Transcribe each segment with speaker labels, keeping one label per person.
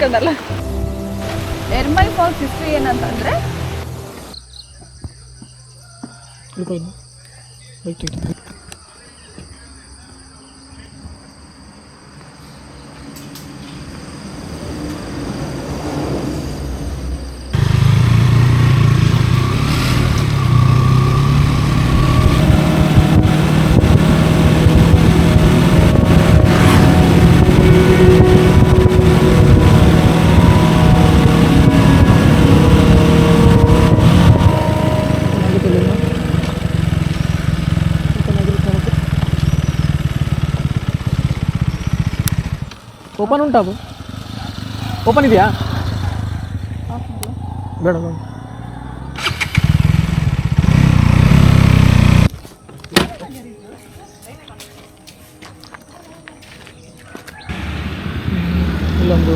Speaker 1: ತೋರಿಸ್ಕೊಂಡಲ್ಲ Ermal falls history ಏನಂತಂದ್ರೆ?
Speaker 2: Open ಉಂಟಾ ಅದು ಓಪನ್ ಇದೆಯಾ ಬೇಡ ಬೇಡ ಇಲ್ಲೊಂದು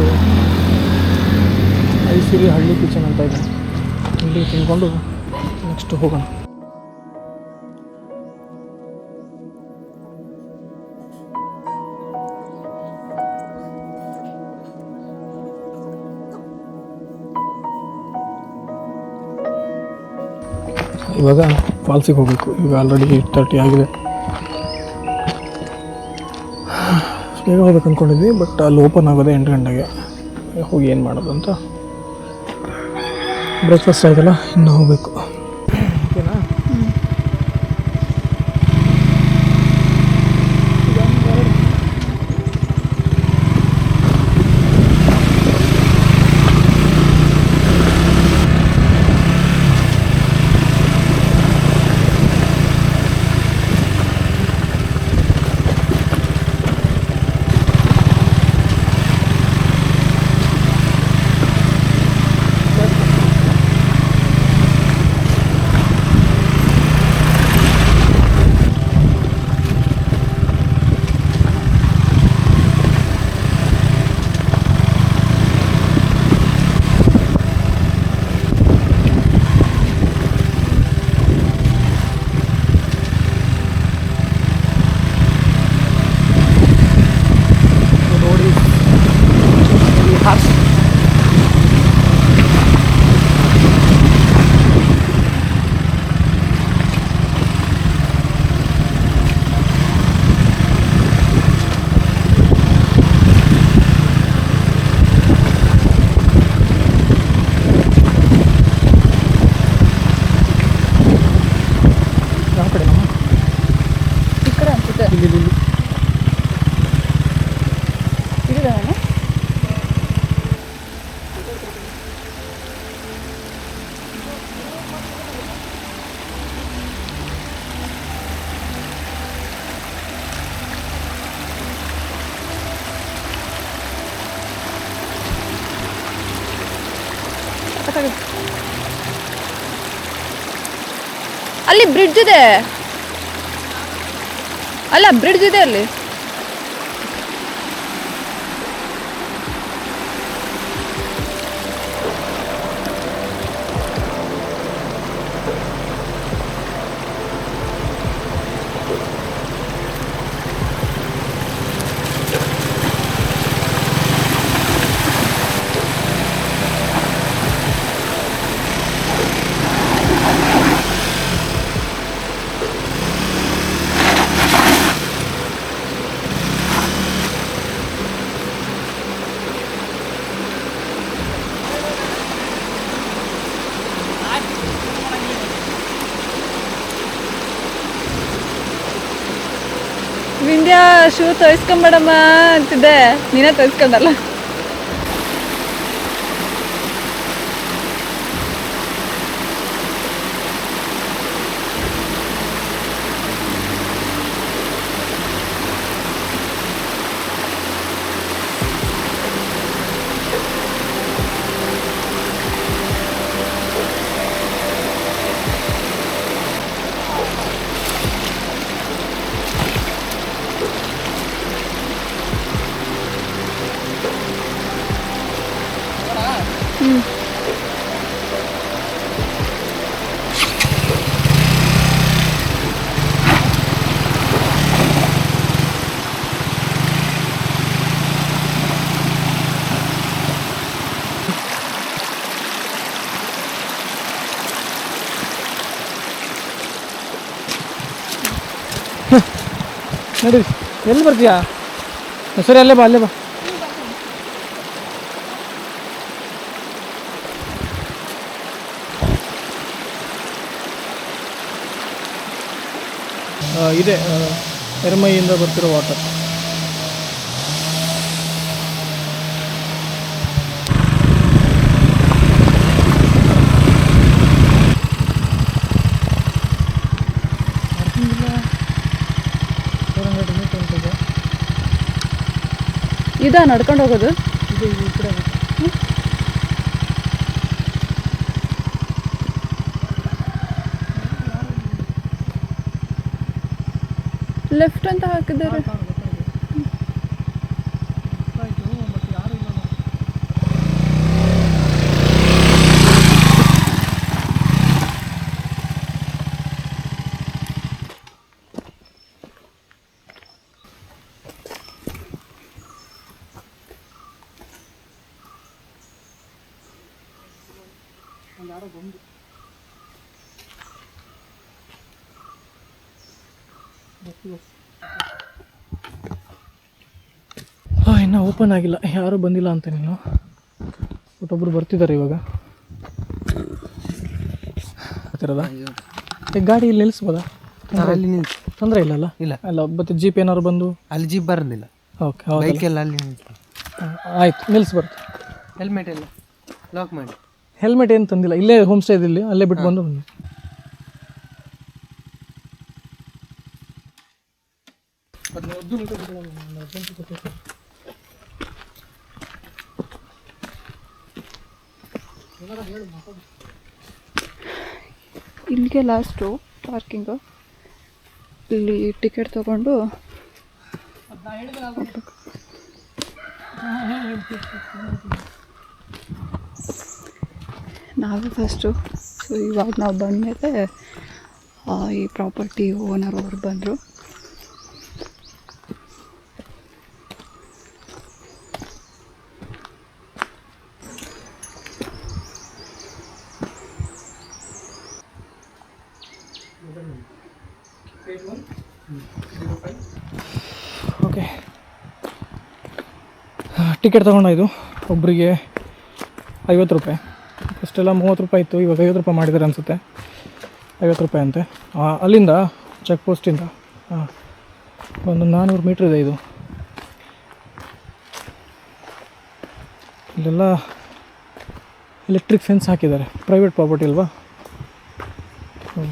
Speaker 2: ಐಸಿರಿ ಹಳ್ಳಿ ಕಿಚನ್ ಅಂತ ಇದೆ ಇಲ್ಲಿ ತಿನ್ಕೊಂಡು ನೆಕ್ಸ್ಟ್ ಹೋಗೋಣ ಇವಾಗ ಫಾಲ್ಸಿಗೆ ಹೋಗಬೇಕು. ಈಗ ಆಲ್ರೆಡಿ ಏಟ್ ತರ್ಟಿ ಆಗಿದೆ. ಬೇಗ ಹೋಗ್ಬೇಕು ಅಂದ್ಕೊಂಡಿದ್ವಿ ಬಟ್ ಅಲ್ಲಿ ಓಪನ್ ಆಗೋದೆ ಎಂಟು ಗಂಟೆಗೆ. ಹೋಗಿ ಏನು ಮಾಡೋದು ಅಂತ. ಬ್ರೇಕ್ಫಾಸ್ಟ್ ಆಯ್ತಲ್ಲ, ಇನ್ನೂ ಹೋಗಬೇಕು. ಓಕೆನಾ?
Speaker 1: ಬ್ರಿಡ್ಜ್ ಇದೆ. ಅಲ್ಲ ಬ್ರಿಡ್ಜ್ ಇದೆ ಅಲ್ಲಿ. ಶೂ ತೋರಿಸ್ಕೊಂಬೇಡಮ್ಮ ಅಂತಿದ್ದೆ. ನೀನೇ ತೋರಿಸ್ಕೊಂಡಲ್ಲ.
Speaker 2: ನಡಿ. ಎಲ್ಲಿ ಬರ್ತೀಯಾ? ಸರಿ ಅಲ್ಲೇ ಬಾ ಅಲ್ಲೇ ಬಾ. ಇದೆ ಎರ್ಮೈಯಿಂದ ಬರ್ತಿರೋ ವಾಟರ್
Speaker 1: ಇದಾ ನಡ್ಕೊಂಡು ಹೋಗೋದು? ಲೆಫ್ಟ್ ಅಂತ ಹಾಕಿದ್ದಾರೆ
Speaker 2: ಹಾಂ ಇನ್ನೂ ಓಪನ್ ಆಗಿಲ್ಲ. ಯಾರು ಬಂದಿಲ್ಲ ಅಂತ ನೀನು. ಒಟ್ಟೊಬ್ರು ಬರ್ತಿದ್ದಾರೆ ಇವಾಗ. ಹತ್ತಿರದ ಥರದ ಗಾಡಿ ಇಲ್ಲಿ ನಿಲ್ಲಿಸ್ಬೋದಾ
Speaker 3: ಅಲ್ಲಿ ನಿಲ್ಸಿ.
Speaker 2: ತೊಂದರೆ ಇಲ್ಲಲ್ಲ
Speaker 3: ಇಲ್ಲ.
Speaker 2: ಅಲ್ಲ ಮತ್ತೆ ಜೀಪ್ ಏನಾದ್ರು ಬಂದು?
Speaker 3: ಅಲ್ಲಿ ಜೀಪ್ ಬರೋದಿಲ್ಲ.
Speaker 2: ಓಕೆ
Speaker 3: ಬೈಕೆಲ್ಲ ಅಲ್ಲಿ ನಿಲ್ಸಿ.
Speaker 2: ಆಯ್ತು ನಿಲ್ಲಿಸ್ಬಾರ್ದು
Speaker 3: ಹೆಲ್ಮೆಟ್ ಎಲ್ಲ ಲಾಕ್ ಮಾಡಿ.
Speaker 2: ಹೆಲ್ಮೆಟ್ ಏನು ತಂದಿಲ್ಲ. ಇಲ್ಲೇ ಹೋಮ್ ಸ್ಟೇ ಇಲ್ಲಿ ಅಲ್ಲೇ ಬಿಟ್ಟು ಬಂದು ಬನ್ನಿ
Speaker 1: ಇಲ್ಲಿಗೆ ಲಾಸ್ಟು ಪಾರ್ಕಿಂಗು ಇಲ್ಲಿ ಟಿಕೆಟ್ ತೊಗೊಂಡು. ನಾವು ಫಸ್ಟು ಸೊ ಇವಾಗ ನಾವು ಬಂದ ಮೇಲೆ ಈ ಪ್ರಾಪರ್ಟಿ ಓನರ್ ಅವ್ರು ಬಂದರು
Speaker 2: ಓಕೆ ಟಿಕೆಟ್ ತೊಗೊಂಡಿದ್ದು ಒಬ್ಬರಿಗೆ ಐವತ್ತು ರೂಪಾಯಿ. ಫಸ್ಟೆಲ್ಲ ಮೂವತ್ತು ರೂಪಾಯಿ ಇತ್ತು. ಇವಾಗ ಐವತ್ತು ರೂಪಾಯಿ ಮಾಡಿದ್ದಾರೆ ಅನಿಸುತ್ತೆ. ಐವತ್ತು ರೂಪಾಯಿ ಅಂತೆ. ಅಲ್ಲಿಂದ ಚೆಕ್ ಪೋಸ್ಟಿಂದ ಹಾಂ ಒಂದು ನಾನ್ನೂರು ಮೀಟ್ರ್ ಇದೆ ಇದು. ಇಲ್ಲೆಲ್ಲ ಎಲೆಕ್ಟ್ರಿಕ್ ಫೆನ್ಸ್ ಹಾಕಿದ್ದಾರೆ. ಪ್ರೈವೇಟ್ ಪ್ರಾಪರ್ಟಿ ಅಲ್ವಾ?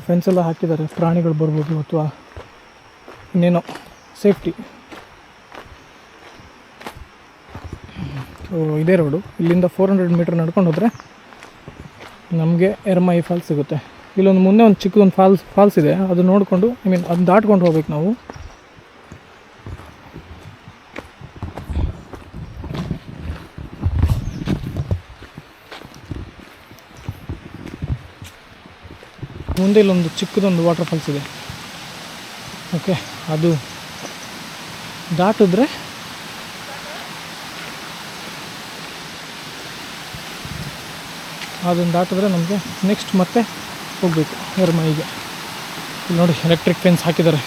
Speaker 2: ಫೆನ್ಸ್ ಎಲ್ಲ ಹಾಕಿದ್ದಾರೆ. ಪ್ರಾಣಿಗಳು ಬರ್ಬೋದು ಅಥವಾ ಇನ್ನೇನೋ ಸೇಫ್ಟಿ ಸೊ ಇದೇ ರೋಡು ಇಲ್ಲಿಂದ ಫೋರ್ ಹಂಡ್ರೆಡ್ ಮೀಟ್ರ್ ನಡ್ಕೊಂಡು ಹೋದರೆ ನಮಗೆ ಎರ್ಮಾಯಿ ಫಾಲ್ಸ್ ಸಿಗುತ್ತೆ. ಇಲ್ಲೊಂದು ಮುಂದೆ ಒಂದು ಚಿಕ್ಕದೊಂದು ಫಾಲ್ಸ್ ಫಾಲ್ಸ್ ಇದೆ. ಅದು ನೋಡಿಕೊಂಡು ಐ ಮೀನ್ ಅದು ದಾಟ್ಕೊಂಡು ಹೋಗ್ಬೇಕು ನಾವು. ಮುಂದೆ ಇಲ್ಲೊಂದು ಚಿಕ್ಕದೊಂದು ವಾಟರ್ ಫಾಲ್ಸ್ ಇದೆ. ಓಕೆ ಅದು ದಾಟಿದ್ರೆ ಅದನ್ನು ದಾಟಿದ್ರೆ ನಮಗೆ ನೆಕ್ಸ್ಟ್ ಮತ್ತೆ ಹೋಗಬೇಕು ಎರ್ಮೈಗೆ ಇಲ್ಲಿ ನೋಡಿ ಎಲೆಕ್ಟ್ರಿಕ್ ಫೆನ್ಸ್ ಹಾಕಿದ್ದಾರೆ.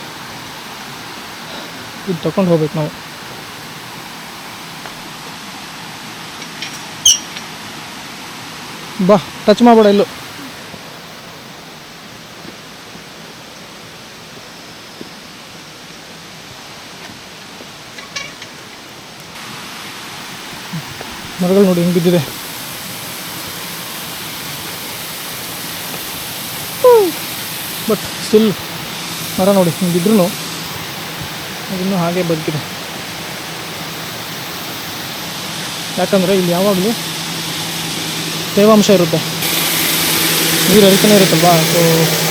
Speaker 2: ಇದು ತಗೊಂಡು ಹೋಗ್ಬೇಕು ನಾವು. ಬಾ ಟಚ್ ಮಾಡಬೇಡ ಇಲ್ಲೂ. ಮರಗಳು ನೋಡಿ, ಹೆಂಗೆ ಬಿದ್ದಿದೆ. ಬಟ್ ಸ್ಟಿಲ್ ಮರ ನೋಡಿ ಹಿಂಗಿದ್ರೂ ಅದನ್ನು ಹಾಗೆ ಬದುಕಿದೆ. ಯಾಕಂದರೆ ಇಲ್ಲಿ ಯಾವಾಗಲೂ ತೇವಾಂಶ ಇರುತ್ತೆ. ನೀರು ಹರಿತಾನೆ ಇರುತ್ತಲ್ವಾ? ಸೊ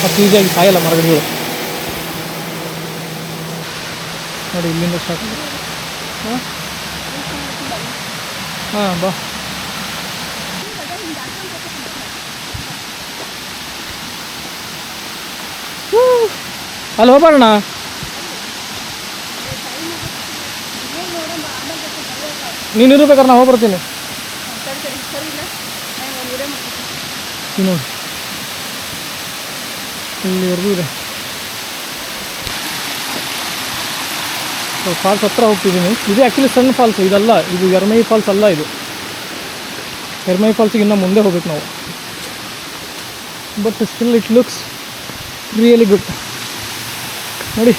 Speaker 2: ಅಷ್ಟು ಈಸಿಯಾಗಿ ಸಾಯಲ್ಲ ಮರಗಿಡಗಳು ನೋಡಿ ಇಲ್ಲಿಂದ ಸ್ಟಾರ್ಟ್ ಹಾಂ? ಹಾಂ, ಬಾ. ಅಲ್ಲಿ ಹೋಗೋಣ ನೀನು ಇರ್ಬೇಕಾದ್ರೆ ನಾ ಹೋಗ್ಬರ್ತೀನಿ. ನೋಡಿ. ಇಲ್ಲಿವರೆಗೂ ಇದೆ. ಫಾಲ್ಸ್ ಹತ್ರ ಹೋಗ್ತಿದ್ದೀನಿ. ಇದು ಆ್ಯಕ್ಚುಲಿ ಸಣ್ಣ ಫಾಲ್ಸ್ ಇದಲ್ಲ, ಇದು ಎರ್ಮೈ ಫಾಲ್ಸ್ ಅಲ್ಲ ಇದು. ಎರ್ಮೈ ಫಾಲ್ಸಿಗೆ ಇನ್ನೂ ಮುಂದೆ ಹೋಗ್ಬೇಕು ನಾವು. But still it looks really good ನೋಡಿ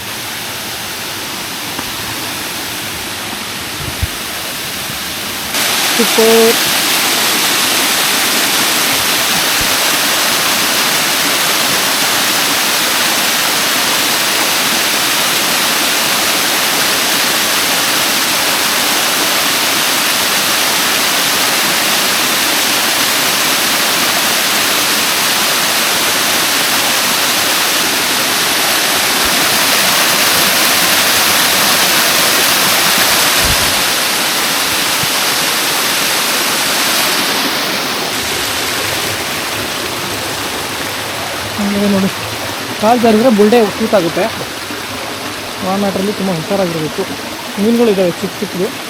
Speaker 2: ಸೂಪರ್ ಆಮೇಲೆ ನೋಡಿ. ಕಾಲು ಜಾರಿದ್ರೆ ಬುಲ್ಡೆ ಆಗುತ್ತೆ. ಆ ಮ್ಯಾಟ್ರಲ್ಲಿ ತುಂಬ ಹುಷಾರಾಗಿರಬೇಕು. ಮೀನುಗಳಿದ್ದಾವೆ ಚಿಕ್ಕ ಚಿಕ್ಕದು.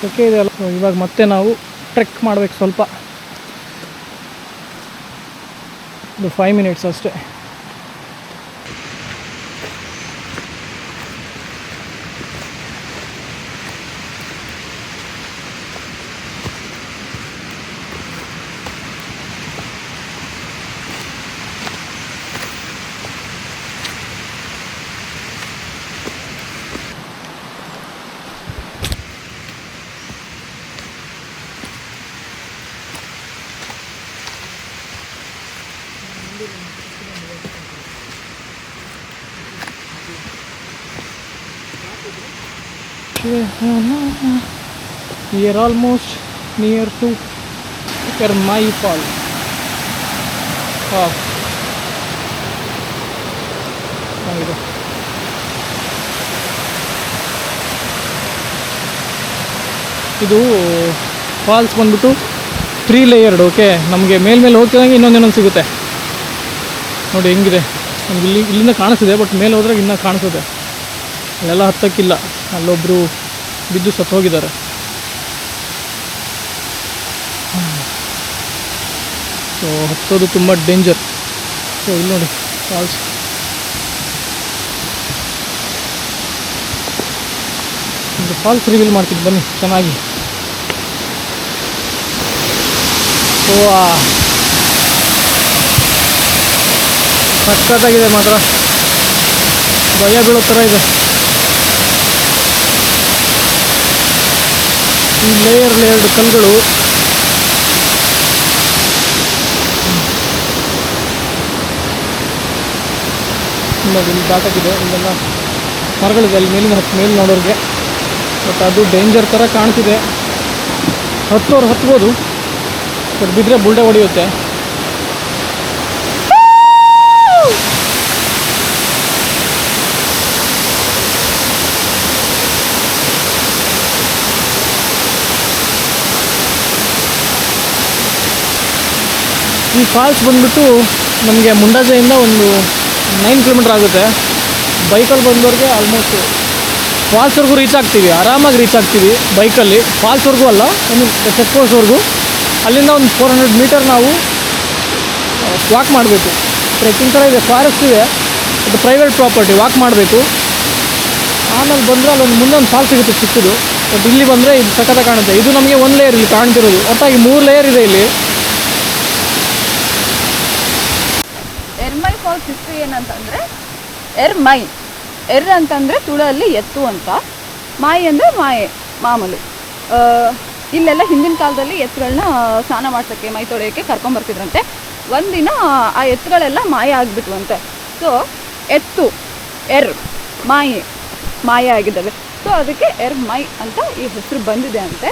Speaker 2: ಸೆಕೆ ಇದೆ ಅಲ್ಲ. ಇವಾಗ ಮತ್ತೆ ನಾವು ಟ್ರೆಕ್ ಮಾಡಬೇಕು ಸ್ವಲ್ಪ. ಒಂದು ಫೈವ್ ಮಿನಿಟ್ಸ್ ಅಷ್ಟೇ. We are almost near to Kermai Fall. Wow. ಇದು ಫಾಲ್ಸ್ ಬಂದ್ಬಿಟ್ಟು ತ್ರೀ ಲೇಯರ್ಡ್ ಓಕೆ ನಮಗೆ ಮೇಲ್ಮೇಲೆ ಹೋಗ್ತಿದಂಗೆ ಇನ್ನೊಂದೇನೊಂದು ಸಿಗುತ್ತೆ. ನೋಡಿ ಹೆಂಗಿದೆ. ನಮ್ಗೆ ಇಲ್ಲಿ ಇಲ್ಲಿಂದ ಕಾಣಿಸ್ತಿದೆ ಬಟ್ ಮೇಲೆ ಹೋದ್ರೆ ಇನ್ನೂ ಕಾಣಿಸುತ್ತೆ ಅಲ್ಲೆಲ್ಲ ಹತ್ತಕ್ಕಿಲ್ಲ. ಅಲ್ಲೊಬ್ಬರು ಬಿದ್ದು ಸತ್ತು ಹೋಗಿದ್ದಾರೆ ಸೊ ಹತ್ತೋದು ತುಂಬ ಡೇಂಜರ್ ಸೊ ಇಲ್ಲಿ ನೋಡಿ ಫಾಲ್ಸ್ ಒಂದು ಫಾಲ್ಸ್ ರಿವೀಲ್ ಮಾಡ್ತೀನಿ, ಬನ್ನಿ, ಚೆನ್ನಾಗಿ. ಓ ಸಕ್ಕತ್ತಾಗಿದೆ ಮಾತ್ರ. ಭಯ ಬೀಳೋ ಥರ ಇದೆ. ಈ ಲೇಯರ್ ಲೇಯರ್ಡ್ ಕಲ್ಲುಗಳು ನೋಡಿ ಇಲ್ಲಿ ದಾಟಾಗಿದೆ. ಇಲ್ಲೆಲ್ಲ ಮರಗಳಿದೆ. ಅಲ್ಲಿ ಮೇಲಿನ ಹತ್ತು ಮೇಲೆ ನೋಡೋರಿಗೆ. ಬಟ್ ಅದು ಡೇಂಜರ್ ಥರ ಕಾಣ್ತಿದೆ. ಹತ್ತೋರು ಹತ್ಬೋದು. ಬಟ್ ಬಿದ್ದರೆ ಬುಲ್ಡೆ ಹೊಡೆಯುತ್ತೆ. ಈ ಫಾಲ್ಸ್ ಬಂದ್ಬಿಟ್ಟು ನಮಗೆ ಮುಂಡಾಜೆಯಿಂದ ಒಂದು ನೈನ್ ಕಿಲೋಮೀಟ್ರ್ ಆಗುತ್ತೆ. ಬೈಕಲ್ಲಿ ಬಂದವ್ರಿಗೆ ಆಲ್ಮೋಸ್ಟ್ ಫಾಲ್ಸ್ವರೆಗೂ ರೀಚ್ ಆಗ್ತೀವಿ. ಆರಾಮಾಗಿ ರೀಚ್ ಆಗ್ತೀವಿ ಬೈಕಲ್ಲಿ. ಫಾಲ್ಸ್ವರೆಗೂ ಅಲ್ಲ ಒಂದು ಚೆಕ್ ಪೋಸ್ಟ್ವರೆಗೂ ಅಲ್ಲಿಂದ ಒಂದು ಫೋರ್ ಹಂಡ್ರೆಡ್ ಮೀಟರ್ ನಾವು ವಾಕ್ ಮಾಡಬೇಕು. ಟ್ರೆಕ್ಕಿಂಗ್ ಥರ ಇದೆ ಫಾರೆಸ್ಟ್ ಇದೆ. ಅದು ಪ್ರೈವೇಟ್ ಪ್ರಾಪರ್ಟಿ ವಾಕ್ ಮಾಡಬೇಕು. ಆಮೇಲೆ ಬಂದರೆ ಅಲ್ಲೊಂದು ಮುಂದೆ ಒಂದು ಫಾಲ್ ಸಿಗುತ್ತೆ ಚಿಕ್ಕದು. ಬಟ್ ಇಲ್ಲಿ ಬಂದರೆ ಇದು ಸಖತ್ತ ಕಾಣುತ್ತೆ. ಇದು ನಮಗೆ ಒಂದು ಲೇಯರ್ ಇಲ್ಲಿ ಕಾಣ್ತಿರೋದು. ಒಟ್ಟಾಗಿ ಮೂರು ಲೇಯರ್ ಇದೆ ಇಲ್ಲಿ
Speaker 1: ಎರ್ಮೈ ಫಾಲ್ಸ್ ಹಿಸ್ಟ್ರಿ ಏನಂತಂದರೆ, ಎರ್ ಮೈ. ಎರ್ ಅಂತಂದರೆ ತುಳಲ್ಲಿ ಎತ್ತು ಅಂತ. ಮಾಯಿ ಅಂದರೆ ಮಾಯೆ ಮಾಮೂಲಿ. ಇಲ್ಲೆಲ್ಲ ಹಿಂದಿನ ಕಾಲದಲ್ಲಿ ಎತ್ತುಗಳನ್ನ ಸ್ನಾನ ಮಾಡ್ಸೋಕ್ಕೆ, ಮೈ ತೊಳೆಯೋಕ್ಕೆ ಕರ್ಕೊಂಬರ್ತಿದ್ರಂತೆ ಒಂದಿನ, ಆ ಎತ್ತುಗಳೆಲ್ಲ ಮಾಯ ಆಗಿಬಿಟ್ವಂತೆ. ಸೊ ಎತ್ತು, ಎರ್ ಮಾಯೆ ಮಾಯ ಆಗಿದ್ದಾವೆ. ಸೊ ಅದಕ್ಕೆ ಎರ್ ಮೈ ಅಂತ ಈ ಹೆಸರು ಬಂದಿದೆ ಅಂತೆ.